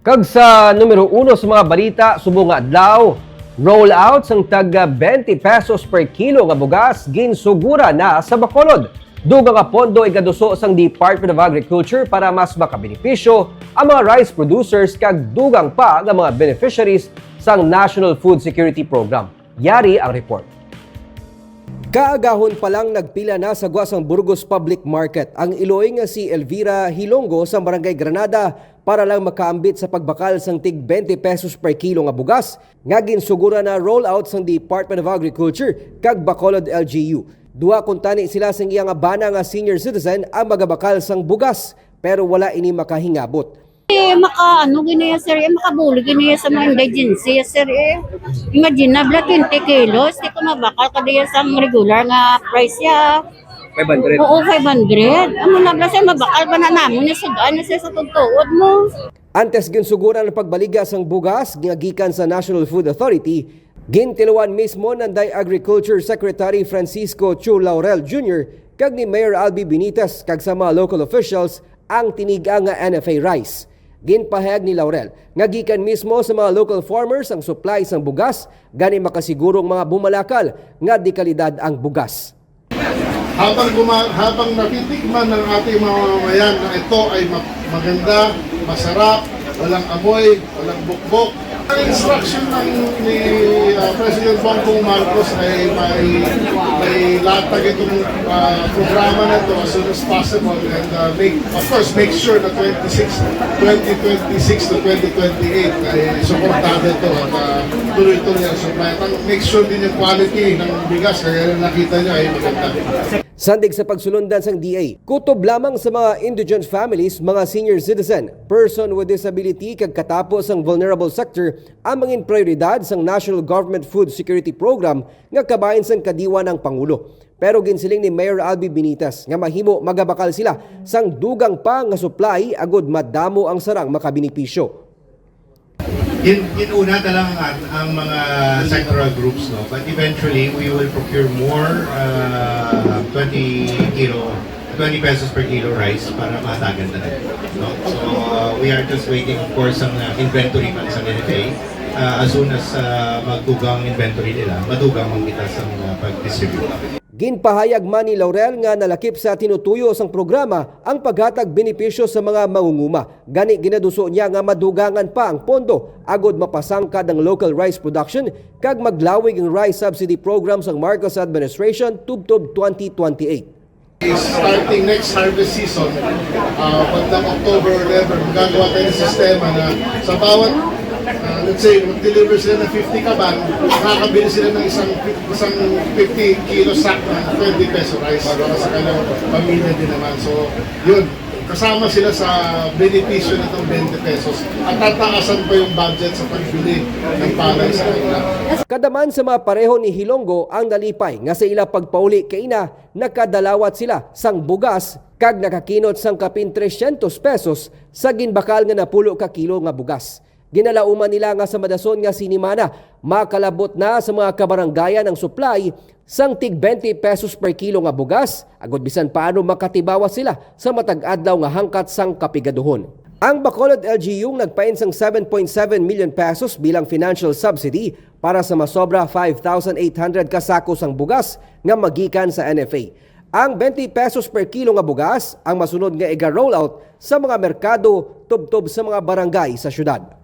Kag sa numero uno sa mga balita, subong adlaw, roll out sang taga 20 pesos per kilo nga bugas ginsugura na sa Bacolod. Dugang nga pondo igaduso sang Department of Agriculture para mas makabenepisyo ang mga rice producers kag dugang pa nga mga beneficiaries sang National Food Security Program. Yari ang report. Kaagahon pa lang nagpila na sa Guasang Burgos Public Market ang Iloy nga si Elvira Hilonggo sa Barangay Granada para lang makaambit sa pagbakal sang tig 20 pesos per kilo nga bugas nga ginsugura na rollout sang Department of Agriculture kag Bacolod LGU. Duha kuntani sila sang iyang bana nga senior citizen ang magabakal sang bugas pero wala ini makahingabot. Eh, maka, ano, ginaya, sir, eh, makabuli, ginaya sa mga indigency, sir, eh. Imagine na, bla, 20 kilos, di ko mabakal, kadaya sa regular nga price ya. 500. Oo, 500. Amo na, bla, sir, mabakal ba na namin, na sudan na sir sa tugtuod mo. Antes ginsugura ng pagbaliga sang bugas nga gikan sa National Food Authority, gintiluan mismo ng Day Agriculture Secretary Francisco Chu Laurel Jr. kag ni Mayor Albi Benitez kag sa mga local officials ang tiniga nga NFA rice. Ginpahayag ni Laurel nga gikan mismo sa mga local farmers ang supply sang bugas gani makasigurong mga bumalakal nga di kalidad ang bugas. habang guma, habang natitikman ng ating mga mamamayan na ito ay ma- maganda, masarap, walang amoy, walang bukbok. Ang instruction ng ni uh, President Bongbong Marcos ay may, may latag itong uh, programa na ito as soon as possible and uh, make, of course make sure na 26, 2026 to 2028 ay suportado ito at uh, tuloy-tuloy ang supply. At make sure din yung quality ng bigas kaya nakita nyo ay maganda. Sandig sa pagsulundan sang DA, kutob lamang sa mga indigent families, mga senior citizen, person with disability kag katapos ang vulnerable sector ang mangin prioridad sang National Government Food Security Program nga kabahin sang kadiwa ng Pangulo. Pero ginsiling ni Mayor Albi Benitez nga mahimo magabakal sila sang dugang pa nga supply agod madamo ang sarang makabinipisyo. Yun, yun una talaga ang, ang mga sectoral groups, no? But eventually, we will procure more uh, 20 kilo, 20 pesos per kilo rice para mahatagan talaga. No? So, uh, we are just waiting, of course, ang inventory man sa NFA. Uh, as soon as uh, magdugang inventory nila, madugang ang kita sa uh, pag-distribute. Ginpahayag man ni Laurel nga nalakip sa tinutuyo sang programa ang paghatag benepisyo sa mga mangunguma. Gani ginaduso niya nga madugangan pa ang pondo agod mapasangkad ang local rice production kag maglawig ang rice subsidy program sang Marcos administration tubtob 2028. is starting next harvest season, uh, pagdang October or November, magagawa tayo ng sistema na sa bawat, uh, let's say, mag-deliver sila ng 50 kaban, makakabili sila ng isang, isang 50 kilo sack ng 20 peso rice para sa kanilang pamilya din naman. So, yun, kasama sila sa benepisyo nitong 20 pesos at tatakasan pa yung budget sa pagbili ng palay sa kanila. Kadaman sa mga pareho ni Hilonggo ang nalipay nga sa ila pagpauli kay ina nakadalawat sila sang bugas kag nakakinot sang kapin 300 pesos sa ginbakal nga napulo ka kilo nga bugas. Ginalauman nila nga sa Madason nga sinimana makalabot na sa mga kabaranggayan ang supply sang tig 20 pesos per kilo nga bugas agod bisan paano makatibawa sila sa matag adlaw nga hangkat sang kapigaduhon. Ang Bacolod LGU nagpain sang 7.7 million pesos bilang financial subsidy para sa masobra 5,800 kasako sang bugas nga magikan sa NFA. Ang 20 pesos per kilo nga bugas ang masunod nga iga rollout sa mga merkado tubtob sa mga barangay sa syudad.